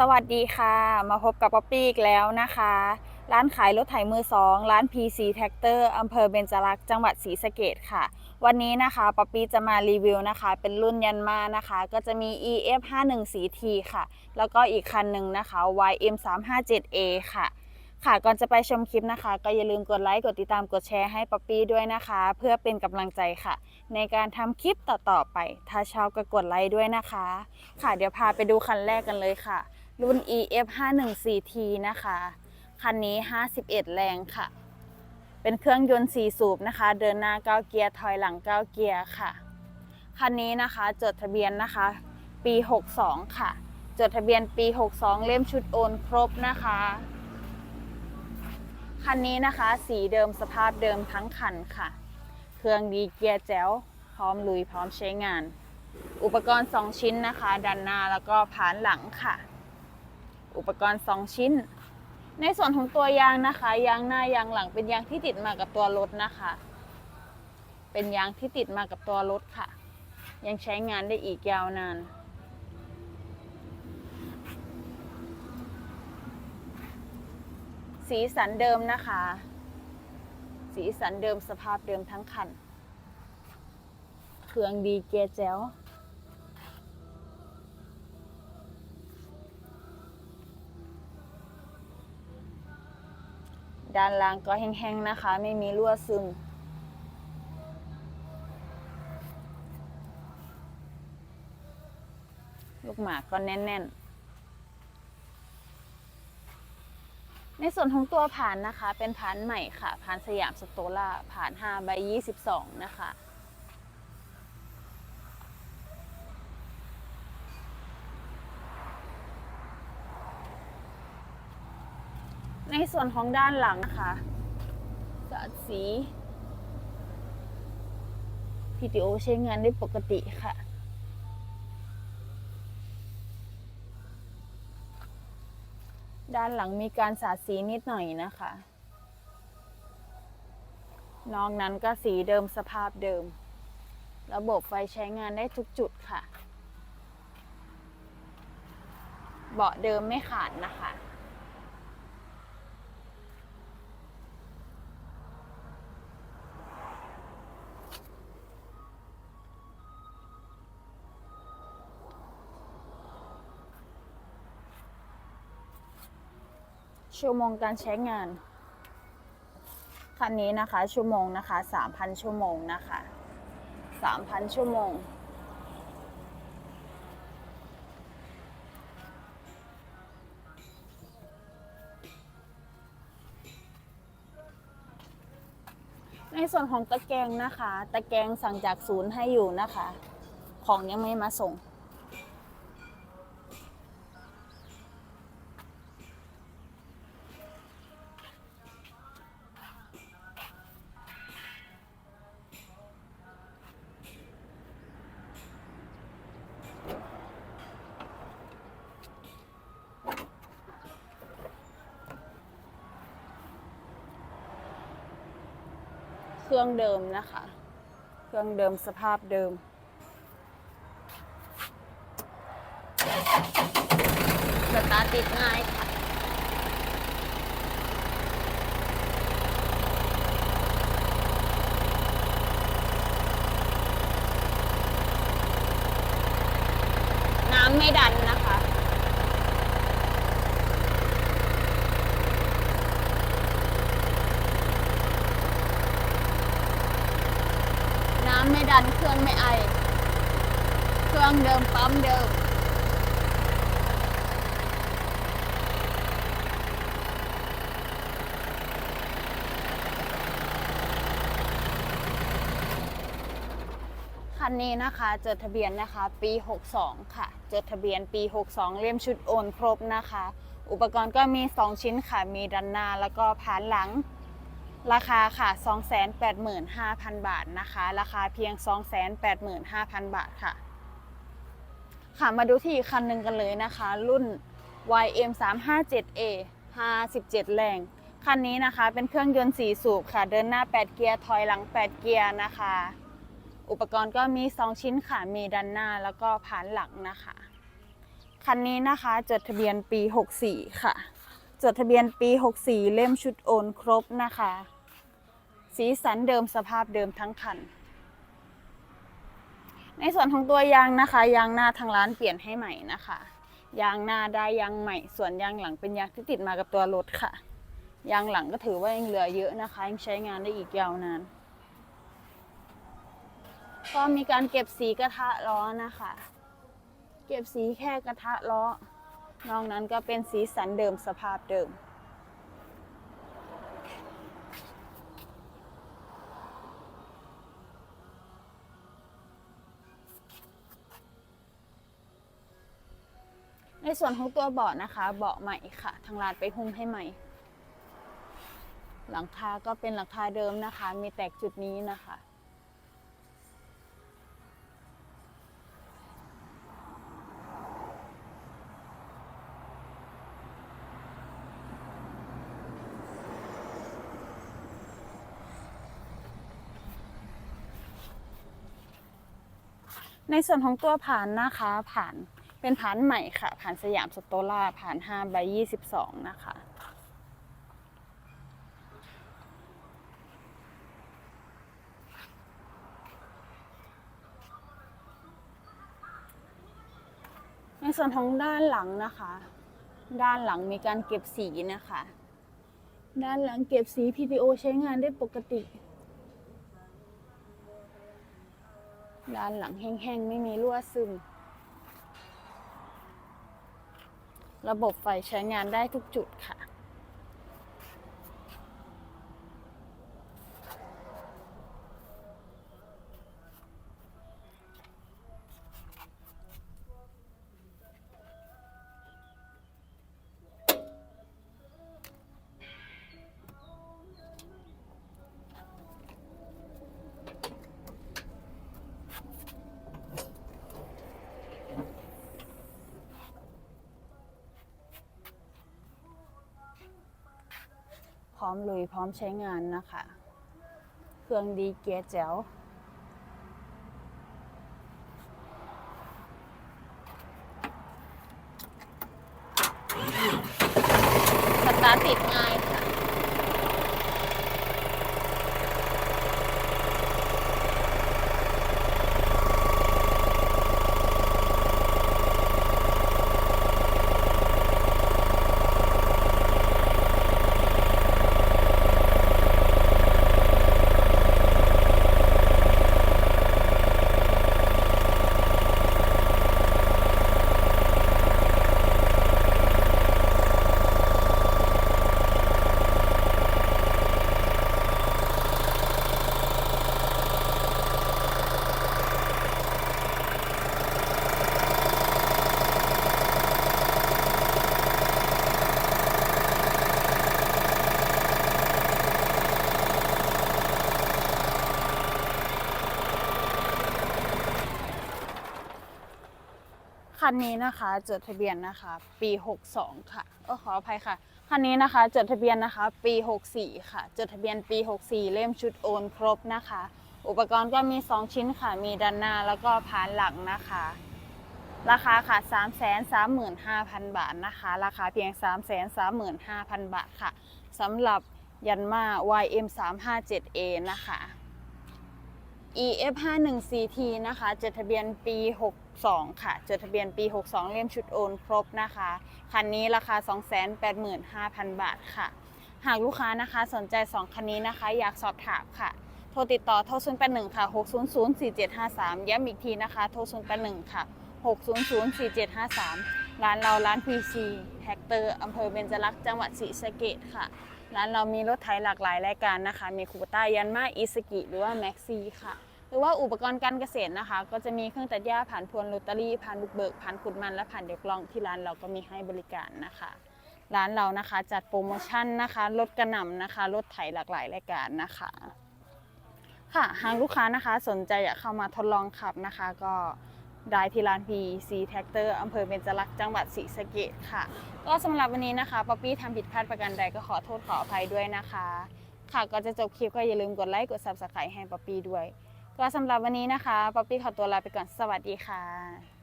สวัสดีค่ะ มาพบกับป๊อปปี้อีกแล้วนะคะ ร้านขายรถไถมือสองร้าน PC Tractor อำเภอเบญจรักษ์จังหวัดศรีสะเกดค่ะ วันนี้นะคะป๊อปปี้จะมารีวิวนะคะ เป็นรุ่นยันมานะคะ ก็จะมี EF 5 1 4 T ค่ะ แล้วก็อีกคันหนึ่งนะคะ YM 3 5 7 A ค่ะ ค่ะก่อนจะไปชมคลิปนะคะ ก็อย่าลืมกดไลค์กดติดตามกดแชร์ให้ป๊อปปี้ด้วยนะคะ เพื่อเป็นกำลังใจค่ะ ในการทำคลิปต่อๆไป ถ้าชอบก็กดไลค์ด้วยนะคะ ค่ะเดี๋ยวพาไปดูคันแรกกันเลยค่ะ รุ่น EF 5 1 4 T นะคะ คันนี้ 51 แรงค่ะ เป็นเครื่องยนต์ 4 สูบนะคะ เดินหน้า 9 เกียร์ ถอยหลัง 9 เกียร์ค่ะ คันนี้นะคะ จดทะเบียนนะคะ ปี 62 ค่ะ จดทะเบียนปี 62 เล่มชุดโอนครบนะคะ คันนี้นะคะ สีเดิมสภาพเดิมทั้งคันค่ะ เครื่องดีเกียร์แจ๋ว พร้อมลุย พร้อมใช้งาน อุปกรณ์ 2 ชิ้นนะคะ ด้านหน้าแล้วก็ผานหลังค่ะ อุปกรณ์ 2 ชิ้น ในส่วนของตัวยางนะคะ ยางหน้ายางหลังเป็นยางที่ติดมากับตัวรถนะคะ เป็นยางที่ติดมากับตัวรถค่ะ ยังใช้งานได้อีกยาวนานสีสันเดิมนะคะ สีสันเดิมสภาพเดิมทั้งคัน เครื่องดีเกียร์แจ๋ว ด้านล่างก็แห้งๆนะคะ ไม่มีรั่วซึม ลูกหมากก็แน่นๆ ในส่วนของตัวผ่านนะคะ เป็นผ่านใหม่ค่ะผ่านสยามสโตล่าผ่าน5ใบ22 นะคะ ในส่วนของด้านหลังนะคะสาดสี PTO ใช้งานได้ปกติค่ะ ด้านหลังมีการสาดสีนิดหน่อยนะคะ นอกนั้นก็สีเดิมสภาพเดิม ระบบไฟใช้งานได้ทุกจุดค่ะ เบาะเดิมไม่ขาดนะคะ ชั่วโมงการใช้งาน คันนี้นะคะชั่วโมงนะคะ3,000 ชั่วโมงนะคะ3,000 ชั่วโมง ในส่วนของตะแกรงนะคะ ตะแกรงสั่งจากศูนย์ให้อยู่นะคะ ของยังไม่มาส่ง เครื่องเดิมนะคะ เครื่องเดิมสภาพเดิม สตาร์ติดง่ายค่ะน้ำไม่ดันำไม่ดันเครื่องไม่ไอ เครื่องเดิมปั๊มเดิมคันนี้นะคะจดทะเบียนนะคะปี 62 ค่ะจดทะเบียนปี 62 เล่มชุดโอนครบนะคะ อุปกรณ์ก็มี 2 ชิ้นค่ะ มีดันหน้าแล้วก็ผานหลัง ราคาค่ะ 285,000 บาทนะคะ ราคาเพียง 285,000 บาทค่ะ ค่ะ มาดูที่อีกคันหนึ่งกันเลยนะคะ รุ่น YM 3 5 7 A 57 แรง คันนี้นะคะ เป็นเครื่องยนต์ 4 สูบค่ะ เดินหน้า 8 เกียร์ ถอยหลัง 8 เกียร์นะคะ อุปกรณ์ก็มี 2 ชิ้นค่ะ มีดันหน้าแล้วก็ผานหลังนะคะ คันนี้นะคะ จดทะเบียนปี 64 ค่ะจดทะเบียนปี 64 เล่มชุดโอนครบนะคะ สีสันเดิมสภาพเดิมทั้งคัน ในส่วนของตัวยางนะคะ ยางหน้าทางร้านเปลี่ยนให้ใหม่นะคะ ยางหน้าได้ยางใหม่ ส่วนยางหลังเป็นยางที่ติดมากับตัวรถค่ะ ยางหลังก็ถือว่ายังเหลือเยอะนะคะ ยังใช้งานได้อีกยาวนานก็มีการเก็บสีกระทะล้อนะคะ เก็บสีแค่กระทะล้อนอกนั้นก็เป็นสีสันเดิมสภาพเดิม ในส่วนของตัวเบาะนะคะ เบาะใหม่ค่ะ ทางร้านไปหุ้มให้ใหม่ หลังคาก็เป็นหลังคาเดิมนะคะ มีแตกจุดนี้นะคะ ในส่วนของตัวผ่านนะคะผ่าน เป็นผ่านใหม่ค่ะ ผ่านสยามสโตล่าผ่าน5ใบ22 นะคะในส่วนของด้านหลังนะคะ ด้านหลังมีการเก็บสีนะคะ ด้านหลังเก็บสี PTO ใช้งานได้ปกติ ด้านหลังแห้งๆ ไม่มีรั่วซึม ระบบไฟใช้งานได้ทุกจุดค่ะ ร้อมลุยพร้อมใช้งานนะคะ เครื่องดีเกียร์แจ๋วสตาร์ทติดง่าย คันนี้นะคะจดทะเบียนนะคะ ปี 62 ค่ะเออขออภัยค่ะ คันนี้นะคะจดทะเบียนนะคะ ปี 64 ค่ะ จดทะเบียนปี 64 เล่มชุดโอนครบนะคะ อุปกรณ์ก็มี 2 ชิ้นค่ะ มีด้านหน้าแล้วก็ผานหลังนะคะ ราคาค่ะ 335,000 บาทนะคะ ราคาเพียง 335,000 บาทค่ะสำหรับยันมา YM 357A นะคะ EF 5 1 CT นะคะจดทะเบียนปี 62 ค่ะ จดทะเบียนปี 62 เล่มชุดโอนครบนะคะ คันนี้ราคา 285,000 บาทค่ะ หากลูกค้านะคะสนใจ 2 คันนี้นะคะ อยากสอบถามค่ะ โทรติดต่อโทร081ค่ะ 600 4753 ย้ำอีกทีนะคะ โทร081ค่ะ 600 4753 ร้านเราร้าน PC แท็กเตอร์อำเภอเบญจรักษ์จังหวัดศรีสะเกษค่ะ ร้านเรามีรถไถหลากหลายรายการนะคะ มีคูปต้ายันมาอิสกิหรือว่าแม็กซี่ค่ะ หรือว่าอุปกรณ์การเกษตรนะคะ ก็จะมีเครื่องตัดหญ้าผ่านพวนโรตารี่ผ่านบุกเบิกผ่านขุดมันและผ่านเดียวกลองที่ร้านเราก็มีให้บริการนะคะ ร้านเรานะคะจัดโปรโมชั่นนะคะลดกระหน่ำนะคะรถไถหลากหลายรายการนะคะ ค่ะหากลูกค้านะคะสนใจอยากเข้ามาทดลองขับนะคะ ก็ได้ที่ร้าน PC Tractor อำเภอเบญจรักษ์จังหวัดศรีสะเกษค่ะ ก็สำหรับวันนี้นะคะป๊อปปี้ทำผิดพลาดประการใดก็ขอโทษขออภัยด้วยนะคะ ค่ะก็จะจบคลิปก็อย่าลืมกดไลค์กด Subscribe ให้ป๊อปปี้ด้วย ก็สำหรับวันนี้นะคะ ป๊อปปี้ขอตัวลาไปก่อน สวัสดีค่ะ